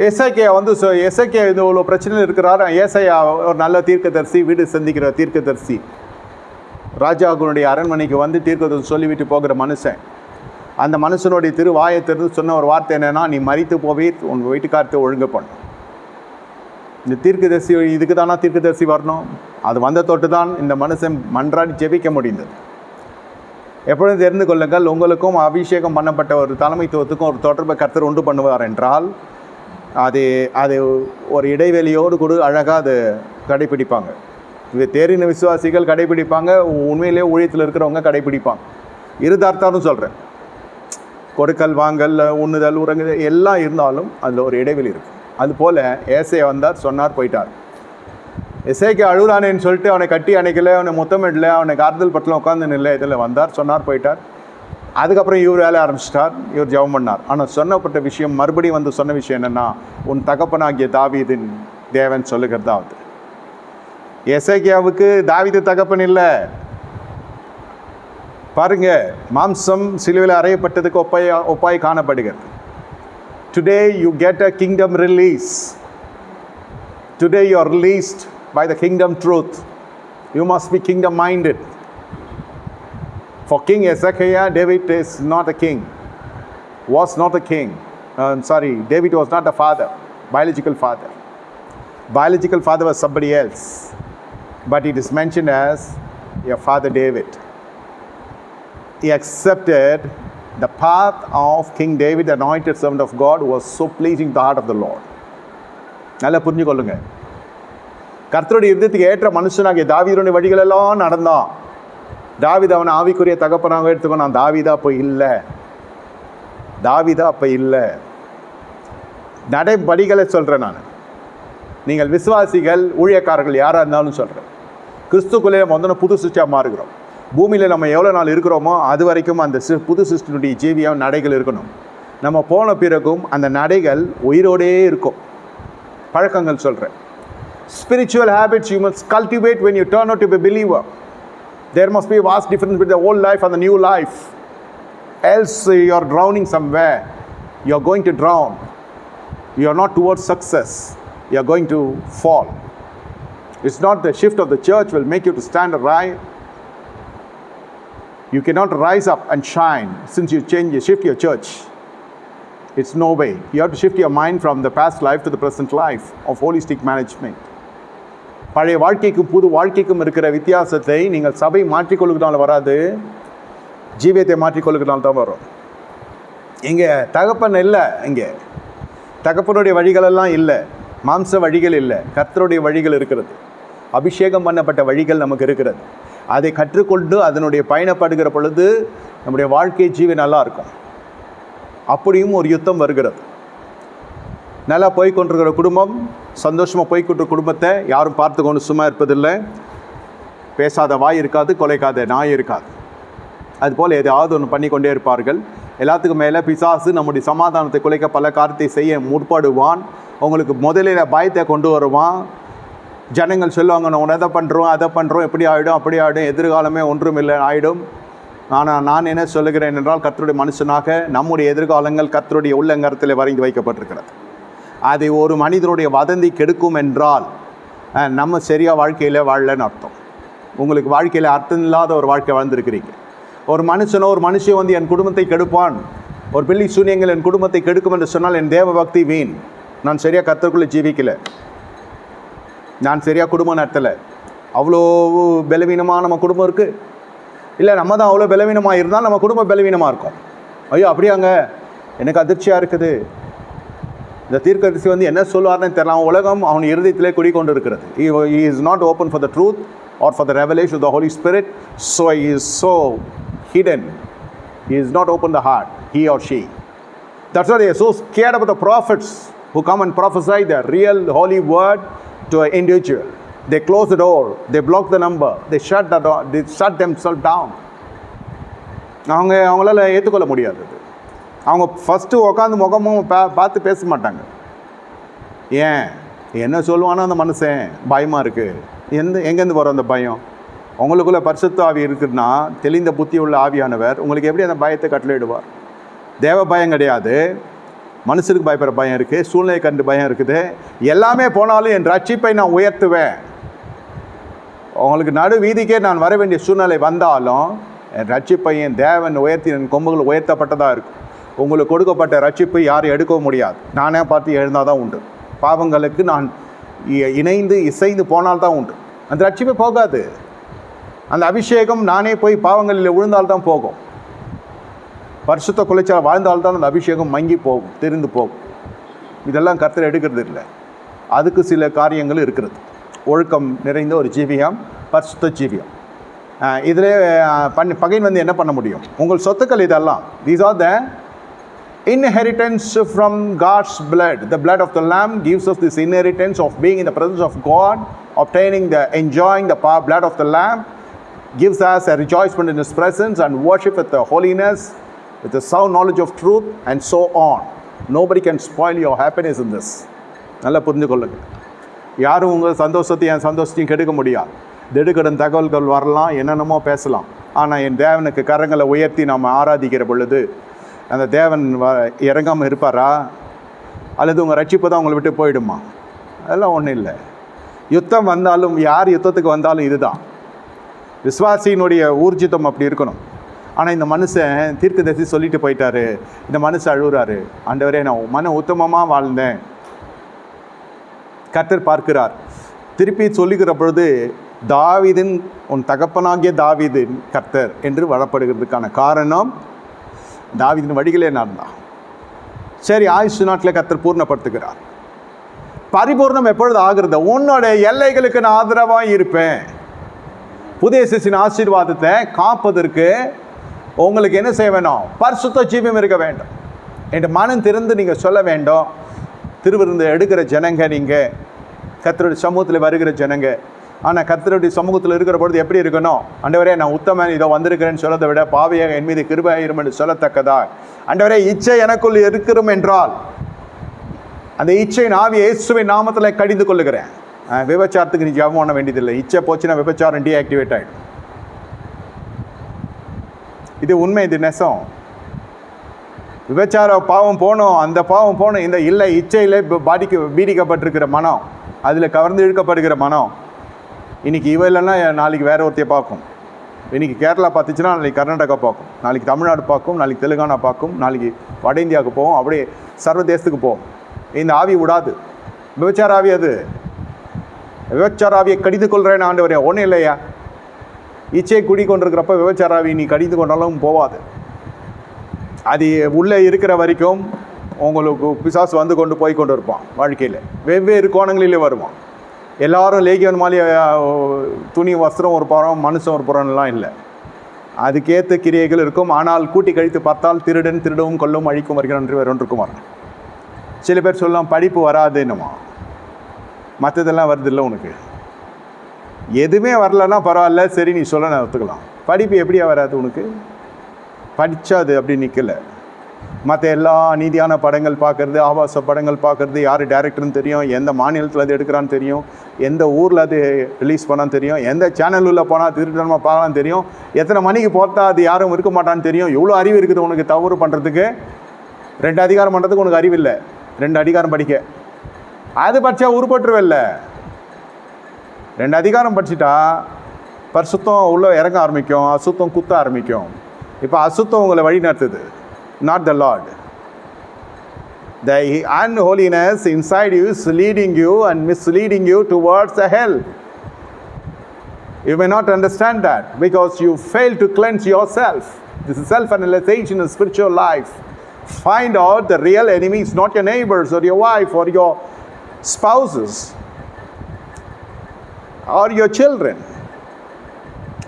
எஸ்ஐகே வந்து எஸ்ஐகே இது இவ்வளோ பிரச்சனையில் இருக்கிறாரு. ஏசையா ஒரு நல்ல தீர்க்கதரிசி வீடு சந்திக்கிற தீர்க்கதரிசி. ராஜாகுனுடைய அரண்மனைக்கு வந்து தீர்க்கதரிசி சொல்லிவிட்டு போகிற மனுஷன். அந்த மனுஷனுடைய திரு வாயை திறந்து சொன்ன ஒரு வார்த்தை என்னென்னா நீ மறித்து போவே உன் வீட்டுக்காரத்தை ஒழுங்கு பண்ணு. இந்த தீர்க்கதரிசி இதுக்கு தானா தீர்க்கதரிசி வரணும்? அது வந்த தொட்டு தான் இந்த மனுஷன் மன்றாடி ஜெபிக்க முடிந்தது. எப்பொழுதும் தெரிந்து கொள்ளுங்கள் உங்களுக்கும் அபிஷேகம் பண்ணப்பட்ட ஒரு தலைமைத்துவத்துக்கும் ஒரு தொடர்பை கர்த்தர் உண்டு பண்ணுவார் என்றால் அது அது ஒரு இடைவெளியோடு கூட அழகாக அது கடைபிடிப்பாங்க இது தேரின விசுவாசிகள் கடைபிடிப்பாங்க உண்மையிலே ஊழியத்தில் இருக்கிறவங்க கடைபிடிப்பாங்க இருதார்த்தாலும் சொல்கிறேன் கொடுக்கல் வாங்கல் உண்ணுதல் உறங்குதல் எல்லாம் இருந்தாலும் அதில் ஒரு இடைவெளி இருக்குது அதுபோல் ஏசையை வந்தார் சொன்னார் போயிட்டார். இசைக்கு அழுகுறானேன்னு சொல்லிட்டு அவனை கட்டி அணைக்கல அவனை முத்தமிடல அவனை கார்தல் பட்டில் உட்காந்து நில்ல இதில் வந்தார் சொன்னார் போயிட்டார். அதுக்கப்புறம் இவர் வேலை ஆரம்பிச்சிட்டார் இவர் ஜெபம் பண்ணார். ஆனால் சொன்னப்பட்ட விஷயம் மறுபடியும் வந்து சொன்ன விஷயம் என்னென்னா உன் தகப்பனாகிய தாவீதின் தேவன் சொல்லுகிறதாவது. எசேக்கியாவுக்கு தாவீது தகப்பன் இல்லை. பாருங்க மாம்சம் சிலுவையில் அறையப்பட்டதுக்கு ஒப்பாய் ஒப்பாய் காணப்படுகிறது. Today you get a kingdom release today you are released by the kingdom truth you must be kingdom minded For King Hezekiah, David is not a king, was not a king. I'm sorry, David was not a father, biological father. Biological father was somebody else, but it is mentioned as your father David. He accepted the path of King David, the anointed servant of God, was so pleasing to the heart of the Lord. நல்லா புரிஞ்சுக்கொள்ளுங்க கர்த்தருடைய யுத்தத்துக்கு ஏற்ற மனுஷனாகிய தாவீதுடைய வழிகளெல்லாம் நடந்தான் தாவித அவனை ஆவிக்குரிய தகப்பனாக எடுத்துக்கணும் தாவிதா அப்போ இல்லை. தாவிதா அப்போ இல்லை. நடைபடிகளை சொல்கிறேன் நான். நீங்கள் விசுவாசிகள் ஊழியக்காரர்கள் யாராக இருந்தாலும் சொல்கிறேன் கிறிஸ்துக்குள்ளே முதல்ல புது சிருஷ்டியாக மாறுகிறோம். பூமியில் நம்ம எவ்வளோ நாள் இருக்கிறோமோ அது வரைக்கும் அந்த சி புது சிருஷ்டினுடைய ஜீவியாக நடைகள் இருக்கணும். நம்ம போன பிறகும் அந்த நடைகள் உயிரோடே இருக்கும். பழக்கங்கள் சொல்கிறேன் spiritual habits you must cultivate when you turn out to be a there must be a vast difference between the old life and the new life. Else, uh, you are drowning somewhere. You are going to drown. You are not towards success. You are going to fall. It's not the shift of the church will make you to stand right. You cannot rise up and shine since you change, you shift your church. It's no way. You have to shift your mind from the past life to the present life of holistic management. பழைய வாழ்க்கைக்கும் புது வாழ்க்கைக்கும் இருக்கிற வித்தியாசத்தை நீங்கள் சபை மாற்றிக்கொள்ளுகிறனால வராது. ஜீவியத்தை மாற்றிக்கொள்ளுகிறனால தான் வரும். இங்கே தகப்பன் இல்லை இங்கே. தகப்பனுடைய வழிகளெல்லாம் இல்லை. மாம்ச வழிகள் இல்லை. கர்த்தருடைய வழிகள் இருக்கிறது. அபிஷேகம் பண்ணப்பட்ட வழிகள் நமக்கு இருக்கிறது. அதை கற்றுக்கொண்டு அதனுடைய பயணப்படுகிற பொழுது நம்முடைய வாழ்க்கை ஜீவி நல்லா இருக்கும். அப்படியும் ஒரு யுத்தம் வருகிறது. நல்லா போய் கொண்டிருக்கிற குடும்பம் சந்தோஷமாக போய்கொண்டிருக்கிற குடும்பத்தை யாரும் பார்த்துக்கொண்டு சும்மா இருப்பதில்லை. பேசாத வாய் இருக்காது கொலைக்காத நாய் இருக்காது. அதுபோல் எதையாவது ஒன்று பண்ணி கொண்டே இருப்பார்கள். எல்லாத்துக்கும் மேலே பிசாசு நம்முடைய சமாதானத்தை குலைக்க பல காரியத்தை செய்ய முற்படுவான். உங்களுக்கு முதலில் பயத்தை கொண்டு வருவான். ஜனங்கள் சொல்லுவாங்க நான் எதை பண்ணுறோம் அதை பண்ணுறோம் எப்படி ஆகிடும் அப்படி ஆகிடும் எதிர்காலமே ஒன்றும் இல்லை ஆகிடும் ஆனால் நான் என்ன சொல்லுகிறேன் என்றால் கர்த்தருடைய மனுஷனாக நம்முடைய எதிர்காலங்கள் கர்த்தருடைய உள்ளங்கரத்தில் வரைந்து வைக்கப்பட்டிருக்கிறது. அதை ஒரு மனிதனுடைய வதந்தி கெடுக்கும் என்றால் நம்ம சரியாக வாழ்க்கையில் வாழலன்னு அர்த்தம். உங்களுக்கு வாழ்க்கையில் அர்த்தம் இல்லாத ஒரு வாழ்க்கை வாழ்ந்துருக்கிறீங்க. ஒரு மனுஷனோ ஒரு மனுஷன் வந்து என் குடும்பத்தை கெடுப்பான். ஒரு பிள்ளை சூனியங்கள் என் குடும்பத்தை கெடுக்கும் என்று சொன்னால் என் தேவ பக்தி வீண். நான் சரியாக கத்தருக்குள்ளே ஜீவிக்கலை. நான் சரியாக குடும்பம் நடத்தலை. அவ்வளோ பலவீனமாக நம்ம குடும்பம் இருக்குது இல்லை நம்ம தான் அவ்வளோ பலவீனமாக இருந்தால் நம்ம குடும்பம் பலவீனமாக இருக்கும். ஐயோ அப்படியாங்க. எனக்கு அதிர்ச்சியாக இருக்குது. இந்த தீர்க்கதரிசி வந்து என்ன சொல்லுவார்னு தெரியல அவன் உலகம் அவன் இருதயத்திலே குடிக்கொண்டு இருக்கிறது இ is not open for the truth or for the revelation the holy spirit so is so hidden he is not open the heart he or she that's are so scared of the prophets who come and ப்ராஃபஸை the real holy word to a individual they close the door they block the number they shut the door they shut themselves down அவங்க அவங்களால ஏற்றுக்கொள்ள முடியாது அவங்க first உட்காந்து முகமும் பா பார்த்து பேச மாட்டாங்க. ஏன்? என்ன சொல்லுவானோ அந்த மனுஷன்? பயமாக இருக்குது எந்த எங்கேருந்து வரும் அந்த பயம்? உங்களுக்குள்ள பரிசுத்த ஆவி இருக்குதுன்னா தெளிந்த புத்தி உள்ள ஆவியானவர் உங்களுக்கு எப்படி அந்த பயத்தை கட்டளையிடுவார்? தேவ பயம் கிடையாது. மனுஷனுக்கு பயப்படுற பயம் இருக்குது சூழ்நிலை கண்டு பயம் இருக்குது. எல்லாமே போனாலும் என் ரட்சிப்பை நான் உயர்த்துவேன். உங்களுக்கு நடு வீதிக்கே நான் வர வேண்டிய சூழ்நிலை வந்தாலும் என் ரட்சிப்பையன் தேவன் உயர்த்தி என் கொம்புகள் உயர்த்தப்பட்டதாக இருக்கும். உங்களுக்கு கொடுக்கப்பட்ட ரட்சிப்பு யாரும் எடுக்கவும் முடியாது. நானே பார்த்து எழுந்தால் தான் உண்டு. பாவங்களுக்கு நான் இ- இணைந்து இசைந்து போனால்தான் உண்டு. அந்த ரட்சிப்பு போகாது. அந்த அபிஷேகம் நானே போய் பாவங்களில் விழுந்தால்தான் போகும். பரிசுத்த குலைச்சால் வாழ்ந்தால்தான் அந்த அபிஷேகம் மங்கி போகும் தெரிந்து போகும். இதெல்லாம் கர்த்தர் எடுக்கிறது இல்லை. அதுக்கு சில காரியங்கள் இருக்கிறது. ஒழுக்கம் நிறைந்த ஒரு ஜீவியம் பரிசுத்த ஜீவியம். இதில் பண்ணி பகைன் வந்து என்ன பண்ண முடியும்? உங்கள் சொத்துக்கள் இதெல்லாம். These are the inheritance from God's blood. The blood of the Lamb gives us this inheritance of being in the presence of God, obtaining the enjoying the power, blood of the Lamb, gives us a rejoicement in His presence and worship with the holiness, with the sound knowledge of truth, and so on. Nobody can spoil your happiness in this. நல்லா புரிஞ்சு கொள்ளுங்க யாரும் உங்கள் சந்தோஷத்தையும் என் சந்தோஷத்தையும் கெடுக்க முடியாது திடுக்கடன் தகவல்கள் வரலாம் என்னென்னமோ பேசலாம் ஆனால் என் தேவனுக்கு கரங்களை உயர்த்தி நாம் ஆராதிக்கிற பொழுது அந்த தேவன் வ இறங்காமல் இருப்பாரா? அல்லது உங்கள் ரட்சிப்பு தான் உங்களை விட்டு போயிடுமா? அதெல்லாம் ஒன்றும் இல்லை. யுத்தம் வந்தாலும் யார் யுத்தத்துக்கு வந்தாலும் இதுதான். விஸ்வாசியினுடைய ஊர்ஜிதம் அப்படி இருக்கணும். ஆனால் இந்த மனுஷன் தீர்க்க தரிசி சொல்லிட்டு போயிட்டாரு. இந்த மனுஷன் அழுகுறாரு. ஆண்டவரே நான் மன உத்தமமாக வாழ்ந்தேன். கர்த்தர் பார்க்கிறார். திருப்பி சொல்லுகிற பொழுது தாவிதின் உன் தகப்பனாகிய தாவிதின் கர்த்தர் என்று வளப்படுகிறதுக்கான காரணம் தாவிதின் வழிகளே நடந்தான் சரி ஆயுஷ் நாட்டில் கத்தர் பூர்ணப்படுத்துகிறார். பரிபூர்ணம் எப்பொழுது ஆகிறது? உன்னோட எல்லைகளுக்கு நான் ஆதரவாக இருப்பேன். புதிய சிசின் ஆசீர்வாதத்தை காப்பதற்கு உங்களுக்கு என்ன செய்ய வேணும்? பரிசுத்த ஜீவியம் இருக்க வேண்டும். என்று மனம் திறந்து நீங்கள் சொல்ல வேண்டும். திருவிருந்து எடுக்கிற ஜனங்க நீங்கள் கத்தருடைய சமூகத்தில் வருகிற ஜனங்க ஆனால் கத்தருடைய சமூகத்தில் இருக்கிற பொழுது எப்படி இருக்கணும்? அண்டவரே நான் உத்தமன் இதோ வந்திருக்கிறேன்னு சொல்லதை விட பாவியாக என் மீது கிருபாயிரும் என்று சொல்லத்தக்கதா அண்டவரே இச்சை எனக்குள் இருக்கிறோம் என்றால் அந்த இச்சையின் ஆவி இயேசுவை நாமத்தில் கடிந்து கொள்ளுகிறேன். விபச்சாரத்துக்கு நீ ஜபம் பண்ண வேண்டியதில்லை. இச்சை போச்சுன்னா விபச்சாரம் டீஆக்டிவேட் ஆகிடும் இது உண்மை இது நெசம். விபச்சார பாவம் போகணும் அந்த பாவம் போகணும் இந்த இல்லை இச்சையில் ப- பாதிக்க பீடிக்கப்பட்டிருக்கிற மனம் அதில் கவர்ந்து இழுக்கப்படுகிற மனம் இன்றைக்கி இவ இல்லைன்னா நாளைக்கு வேறு ஒருத்தையை பார்க்கும். இன்றைக்கி கேரளா பார்த்துச்சுன்னா நாளைக்கு கர்நாடகா பார்க்கும். நாளைக்கு தமிழ்நாடு பார்க்கும் நாளைக்கு தெலுங்கானா பார்க்கும் நாளைக்கு வட இந்தியாவுக்கு போவோம் அப்படியே சர்வதேசத்துக்கு போவோம். இந்த ஆவி விடாது. விபச்சார ஆவி அது. விபச்சார ஆவியை கடித்து கொள்கிறேன் ஆண்டவரே. ஒன்றும் இல்லையா? இச்சை குடி கொண்டிருக்கிறப்ப விபச்சார ஆவி நீ கடித்து கொண்டாலும் போவாது. அது உள்ளே இருக்கிற வரைக்கும் உங்களுக்கு பிசாசு வந்து கொண்டு போய் கொண்டு இருப்பான் வாழ்க்கையில். வெவ்வேறு கோணங்களிலே வருவான். எல்லாரும் லேகியன் மாதிரி துணி வஸ்திரம் ஒரு புறம் மனுஷன் ஒரு புறம்லாம் இல்லை. அதுக்கேற்ற கிரியைகள் இருக்கும். ஆனால் கூட்டி கழித்து பார்த்தால் திருடன் திருடவும் கொல்லவும் அழிக்கும் வருகிறான் என்று வேறொன்றுக்கும் சில பேர் சொல்லலாம் படிப்பு வராதுன்னுமா மற்றதெல்லாம் வருது இல்லை உனக்கு. எதுவுமே வரலன்னா பரவாயில்ல சரி நீ சொல்ல நான் ஒத்துக்கலாம். படிப்பு எப்படியா வராது உனக்கு? படிச்சா அது அப்படி நிற்கலை மற்ற எல்லா நீதியான படங்கள் பார்க்குறது ஆபாச படங்கள் பார்க்குறது யார் டேரக்டர்னு தெரியும் எந்த மாநிலத்தில் அது எடுக்கிறான்னு தெரியும் எந்த ஊரில் அது ரிலீஸ் பண்ணான்னு தெரியும் எந்த சேனல் உள்ள போனால் திருத்தனமாக பார்க்கலாம் தெரியும் எத்தனை மணிக்கு போட்டா அது யாரும் இருக்க மாட்டான்னு தெரியும் எவ்வளோ அறிவு இருக்குது உனக்கு தவறு பண்ணுறதுக்கு ரெண்டு அதிகாரம் பண்ணுறதுக்கு உனக்கு அறிவு இல்லை. ரெண்டு அதிகாரம் படிக்க. அது படித்தா உருப்பட்டுருவில்ல ரெண்டு அதிகாரம் படிச்சுட்டா பரிசுத்தம் உள்ளே இறங்க ஆரம்பிக்கும் அசுத்தம் குத்த ஆரம்பிக்கும். இப்போ அசுத்தம் உங்களை வழி நடத்துது. not the Lord. The unholiness inside you is leading you and misleading you towards the hell. You may not understand that because you fail to cleanse yourself. This is self analyzation in spiritual life. Find out the real enemy is not your neighbors or your wife or your spouses or your children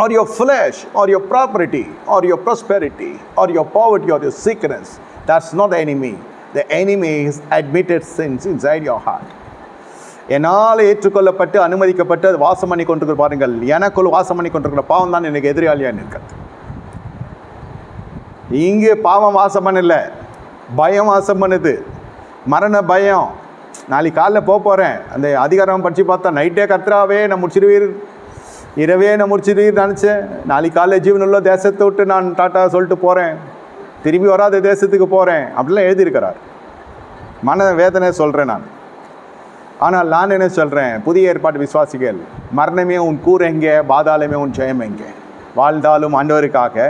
or your flesh or your property or your prosperity or your poverty or your sickness. That's not the enemy. The enemy is admitted sins inside your heart. என்னால் ஏற்றுக்கொள்ளப்பட்டு அனுமதிக்கப்பட்டு அது வாசம் பண்ணி கொண்டிருக்கிற பாருங்கள். எனக்குள் வாசம் பண்ணி கொண்டிருக்கிற பாவம் தான் எனக்கு எதிராளியாக இருக்கிறது இங்கே பாவம் வாசம் பண்ணல. பயம் வாசம் பண்ணுது. மரண பயம். நாளைக்கு காலைல போக போகிறேன் அந்த அதிகாரம் படித்து பார்த்தா நைட்டே கத்துறாவே நான் முடிச்சிருவீர். இரவே நான் முடிச்சிடுவீர் நினச்சேன்? நாளைக்கு காலையில் ஜீவனுள்ள தேசத்தை விட்டு நான் டாட்டா சொல்லிட்டு போகிறேன் திரும்பி வராத தேசத்துக்கு போகிறேன் அப்படிலாம் எழுதியிருக்கிறார். மன வேதனை சொல்கிறேன் நான். ஆனால் நான் என்ன சொல்கிறேன் புதிய ஏற்பாட்டு விசுவாசிகள் மரணமே உன் கூர் எங்கே பாதாளமே உன் ஜெயம் எங்கே? வாழ்ந்தாலும் ஆண்டவருக்காக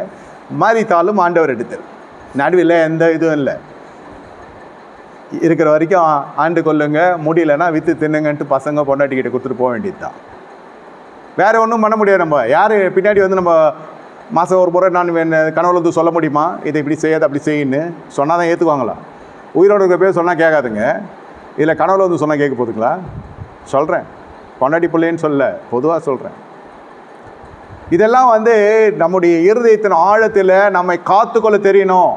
மறித்தாலும் ஆண்டவர் எடுத்தல் நடுவில் எந்த இதுவும் இல்லை. இருக்கிற வரைக்கும் ஆண்டு கொள்ளுங்க முடியலன்னா விற்று தின்னுங்கன்ட்டு பசங்க பொண்டாட்டிக்கிட்ட கொடுத்துட்டு போக வேண்டியது தான் வேற ஒன்றும் பண்ண முடியாது நம்ம. யார் பின்னாடி வந்து நம்ம மாதம் ஒரு முறை நான் என்ன கனவுல வந்து சொல்ல முடியுமா? இதை இப்படி செய்யாது அப்படி செய்யுன்னு சொன்னால் தான் ஏற்றுக்குவாங்களா உயிரோடு இருக்கிற பேர் சொன்னால் கேட்காதுங்க. இதில் கனவுல வந்து சொன்னால் கேட்க போதுங்களா? சொல்கிறேன் கொண்டாடி பிள்ளைன்னு சொல்ல பொதுவாக சொல்கிறேன் இதெல்லாம் வந்து நம்முடைய இருதயத்தின் ஆழத்தில் நம்மை காத்துக்கொள்ள தெரியணும்.